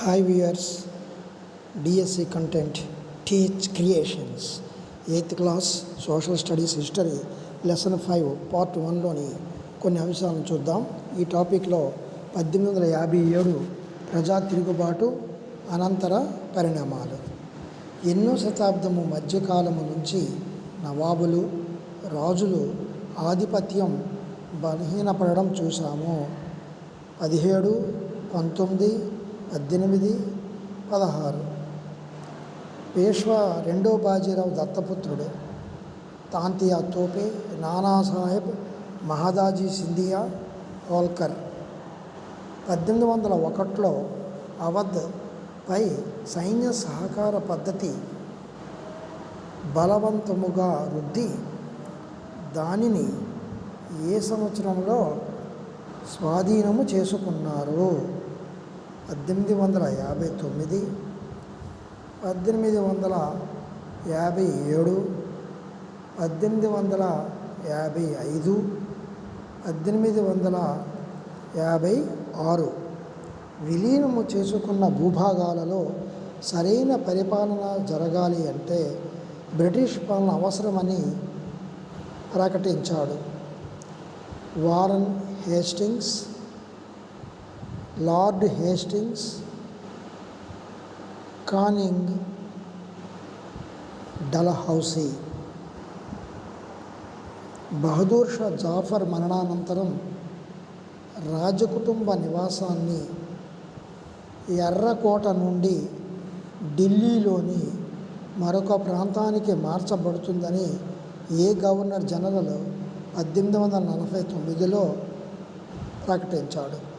Hi viewers DSC content teach creations eighth class social studies history lesson five part వన్లోని కొన్ని అంశాలను చూద్దాం. ఈ టాపిక్లో పద్దెనిమిది వందల యాభై ఏడు ప్రజా తిరుగుబాటు అనంతర పరిణామాలు. ఎన్నో శతాబ్దము మధ్యకాలము నుంచి నవాబులు రాజులు ఆధిపత్యం బలహీనపడడం చూసాము పదిహేడు పంతొమ్మిది పద్దెనిమిది పదహారు. పేష్వా రెండో బాజీరావు దత్తపుత్రుడు. తాంతియా తోపే నానాసాహెబ్ మహాదాజీ సింధియా హోల్కర్. పద్దెనిమిది వందల ఒకటిలో అవధ్ పై సైన్య సహకార పద్ధతి బలవంతముగా రుద్ది దానిని ఏ సంవత్సరంలో స్వాధీనము చేసుకున్నారు? పద్దెనిమిది వందల యాభై తొమ్మిది పద్దెనిమిది వందల యాభై ఏడు పద్దెనిమిది వందల యాభై ఐదు పద్దెనిమిది వందల యాభై ఆరు. విలీనము చేసుకున్న భూభాగాలలో సరైన పరిపాలన జరగాలి అంటే బ్రిటిష్ పాలన అవసరమని ప్రకటించాడు. Warren Hastings Lord Hastings Canning Dalhousie. Bahadur Shah Zafar మరణానంతరం రాజకుటుంబ నివాసాన్ని ఎర్రకోట నుండి ఢిల్లీలోని మరొక ప్రాంతానికి మార్చబడుతుందని ఏ గవర్నర్ జనరల్ పద్దెనిమిది వందల నలభై తొమ్మిదిలో ప్రకటించాడు.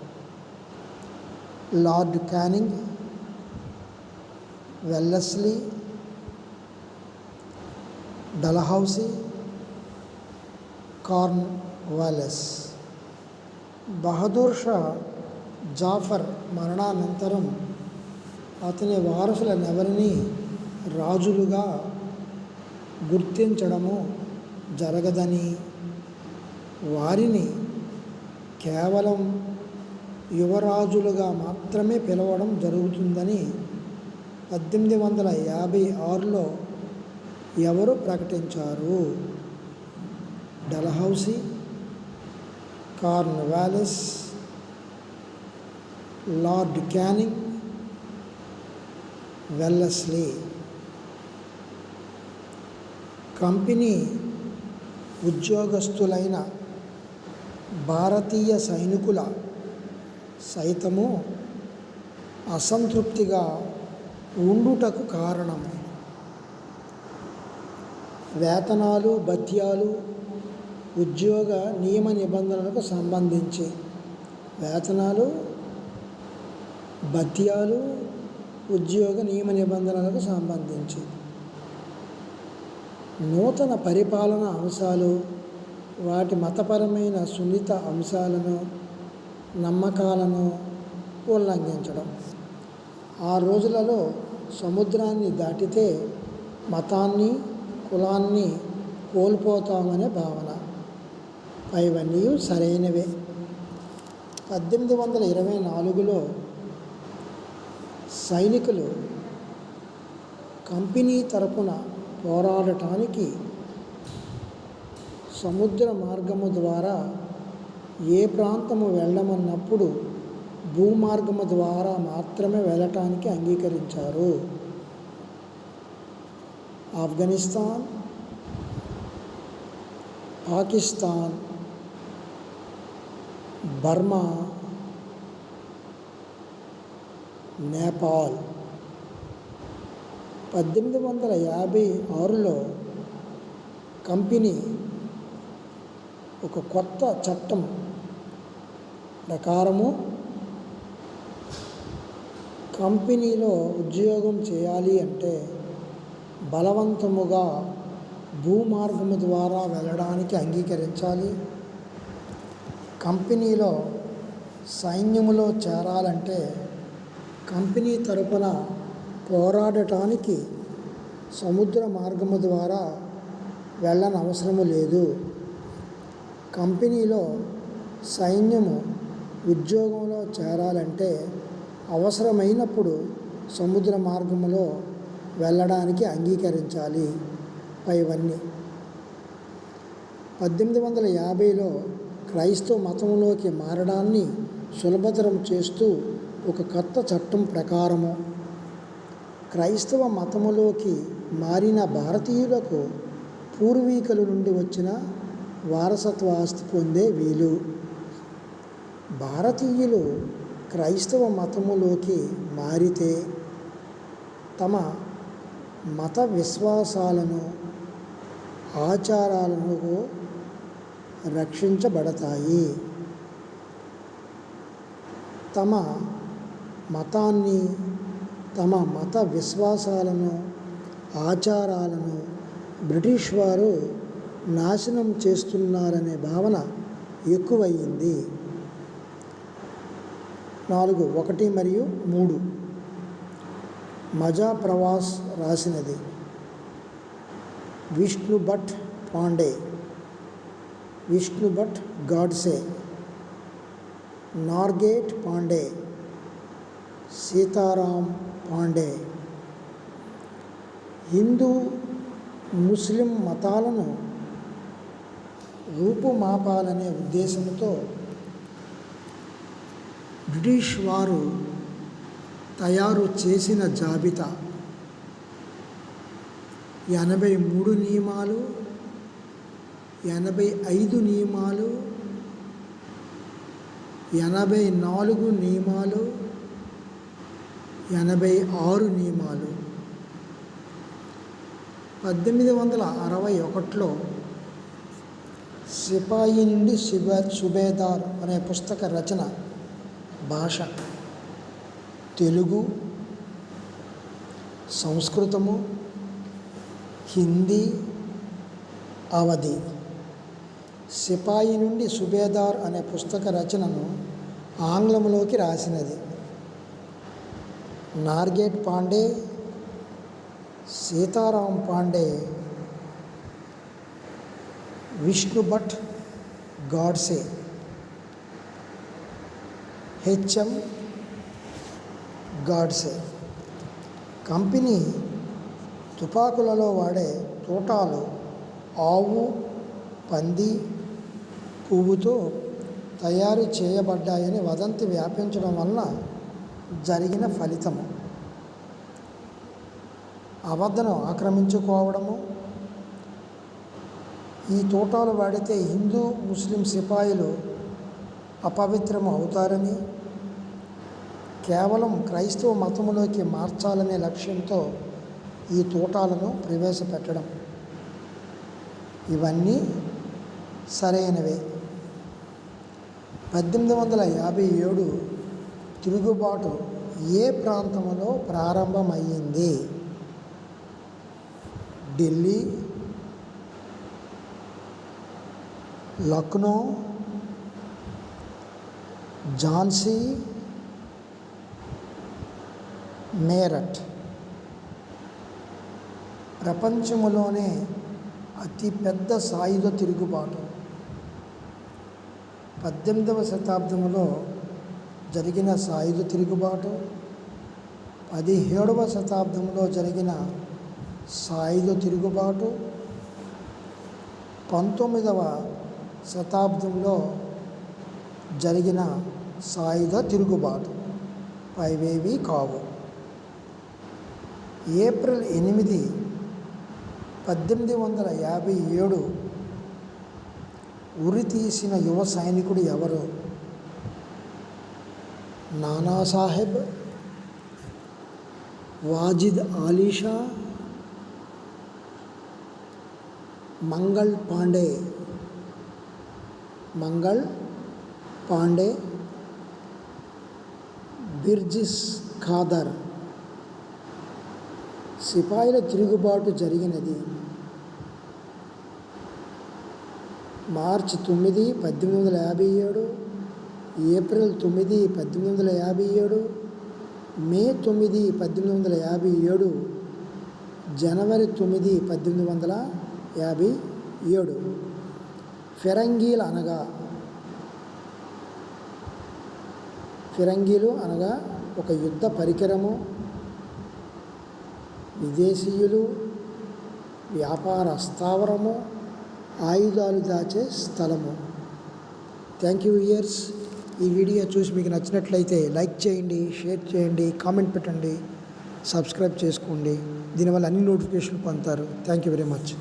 Lord Canning Wellesley Dalhousie Cornwallis Bahadur Shah Zafar మరణానంతరం అతని వారసులనెవరిని రాజులుగా గుర్తించడము జరగదని వారిని కేవలం యువరాజులుగా మాత్రమే పిలవడం జరుగుతుందని పద్దెనిమిది వందల యాభై ఆరులో ఎవరు ప్రకటించారు? Dalhousie Cornwallis Lord Canning Wellesley. Company ఉద్యోగస్తులైన భారతీయ సైనికుల సైతము అసంతృప్తిగా ఉండుటకు కారణం. వేతనాలు భత్యాలు ఉద్యోగ నియమ నిబంధనలకు సంబంధించి వేతనాలు భత్యాలు ఉద్యోగ నియమ నిబంధనలకు సంబంధించి నూతన పరిపాలన అంశాలు వాటి మతపరమైన సున్నిత అంశాలను నమ్మకాలను ఉల్లంఘించడం. ఆ రోజులలో సముద్రాన్ని దాటితే మతాన్ని కులాన్ని కోల్పోతామనే భావన. అవన్నీ సరైనవే. పద్దెనిమిది వందల ఇరవై నాలుగులో సైనికులు కంపెనీ తరపున పోరాడటానికి సముద్ర మార్గము ద్వారా ఏ ప్రాంతము వెళ్ళమన్నప్పుడు భూమార్గము ద్వారా మాత్రమే వెళ్ళటానికి అంగీకరించారు. ఆఫ్ఘనిస్తాన్ పాకిస్తాన్ బర్మా నేపాల్. పద్దెనిమిది వందల యాభై ఆరులో కంపెనీ ఒక కొత్త చట్టం ప్రకారము కంపెనీలో ఉద్యోగం చేయాలి అంటే బలవంతముగా భూమార్గము ద్వారా వెళ్ళడానికి అంగీకరించాలి. కంపెనీలో సైన్యములో చేరాలంటే కంపెనీ తరపున పోరాడటానికి సముద్ర మార్గము ద్వారా వెళ్ళనవసరము లేదు. కంపెనీలో సైన్యము ఉద్యోగంలో చేరాలంటే అవసరమైనప్పుడు సముద్ర మార్గంలో వెళ్ళడానికి అంగీకరించాలి. పైవన్నీ. పద్దెనిమిది వందల యాభైలో క్రైస్తవ మతంలోకి మారడాన్ని సులభతరం చేస్తూ ఒక కొత్త చట్టం ప్రకారము. క్రైస్తవ మతములోకి మారిన భారతీయులకు పూర్వీకుల నుండి వచ్చిన వారసత్వ ఆస్తి పొందే వీలు. భారతీయులు క్రైస్తవ మతములోకి మారితే తమ మత విశ్వాసాలను ఆచారాలను రక్షించబడతాయి. తమ మతాన్ని తమ మత విశ్వాసాలను ఆచారాలను బ్రిటిష్ వారు నాశనం చేస్తున్నారనే భావన ఎక్కువయ్యింది. నాలుగు ఒకటి మరియు మూడు. మజా ప్రవాస్ రాసినది. విష్ణు భట్ పాండే. విష్ణు భట్ గాడ్సే. నార్గేట్ పాండే. సీతారాం పాండే. హిందూ ముస్లిం మతాలను రూపుమాపాలనే ఉద్దేశంతో బ్రిటిష్ వారు తయారు చేసిన జాబితా ఎనభై మూడు నియమాలు ఎనభై ఐదు నియమాలు ఎనభై నాలుగు నియమాలు ఎనభై ఆరు నియమాలు. పద్దెనిమిది వందల అరవై ఒకటిలో సిపాయి నుండి సుబే సుబేదార్ అనే పుస్తక రచన భాష తెలుగు సంస్కృతము హిందీ అవధి. సిపాయి నుండి సుబేదార్ అనే పుస్తక రచనను ఆంగ్లంలోకి రాసినది. నార్గేట్ పాండే సీతారాం పాండే విష్ణు భట్ గాడ్సే. హెచ్ఎం గాడ్సే. కంపెనీ తుపాకులలో వాడే తూటాలు ఆవు పంది పువ్వుతో తయారు చేయబడ్డాయని వదంతి వ్యాపించడం వలన జరిగిన ఫలితము. అబద్ధను ఆక్రమించుకోవడము. ఈ తోటాలు వాడితే హిందూ ముస్లిం సిపాయిలు అపవిత్రం అవుతారని కేవలం క్రైస్తవ మతంలోకి మార్చాలనే లక్ష్యంతో ఈ తోటాలను ప్రవేశపెట్టడం. ఇవన్నీ సరైనవే. పద్దెనిమిది వందల యాభై ఏడు తిరుగుబాటు ఏ ప్రాంతంలో ప్రారంభమయ్యింది? ఢిల్లీ లక్నో ఝాన్సీ మేరట్ ప్రపంచంలోనే అతిపెద్ద సాయుధ తిరుగుబాటు. పద్దెనిమిదవ శతాబ్దంలో జరిగిన సాయుధ తిరుగుబాటు. పదిహేడవ శతాబ్దంలో జరిగిన సాయుధ తిరుగుబాటు. పంతొమ్మిదవ శతాబ్దంలో జరిగిన సాయుధ తిరుగుబాటు. పైవేవి కావు. ఏప్రిల్ ఎనిమిది పద్దెనిమిది వందల యాభై ఏడు ఉరి తీసిన యువ సైనికుడు ఎవరు? నానాసాహెబ్ వాజిద్ ఆలీషా మంగళ్ పాండే. మంగళ్ పాండే బిర్జిస్ ఖాదర్. సిపాయిల తిరుగుబాటు జరిగినది మార్చి తొమ్మిది పద్దెనిమిది వందల యాభై ఏడు ఏప్రిల్ తొమ్మిది పద్దెనిమిది వందల యాభై ఏడు మే తొమ్మిది పద్దెనిమిది వందల యాభై ఏడు జనవరి తొమ్మిది పద్దెనిమిది వందల యాభై ఏడు. ఫిరంగీలు అనగా ఫిరంగీలు అనగా ఒక యుద్ధ పరికరము. విదేశీయులు వ్యాపార స్థావరము ఆయుధాలు దాచే స్థలము. థ్యాంక్ యూ ఇయర్స్ ఈ వీడియో చూసి మీకు నచ్చినట్లయితే లైక్ చేయండి షేర్ చేయండి కామెంట్ పెట్టండి సబ్స్క్రైబ్ చేసుకోండి. దీనివల్ల అన్ని నోటిఫికేషన్లు పొందుతారు. Thank you very much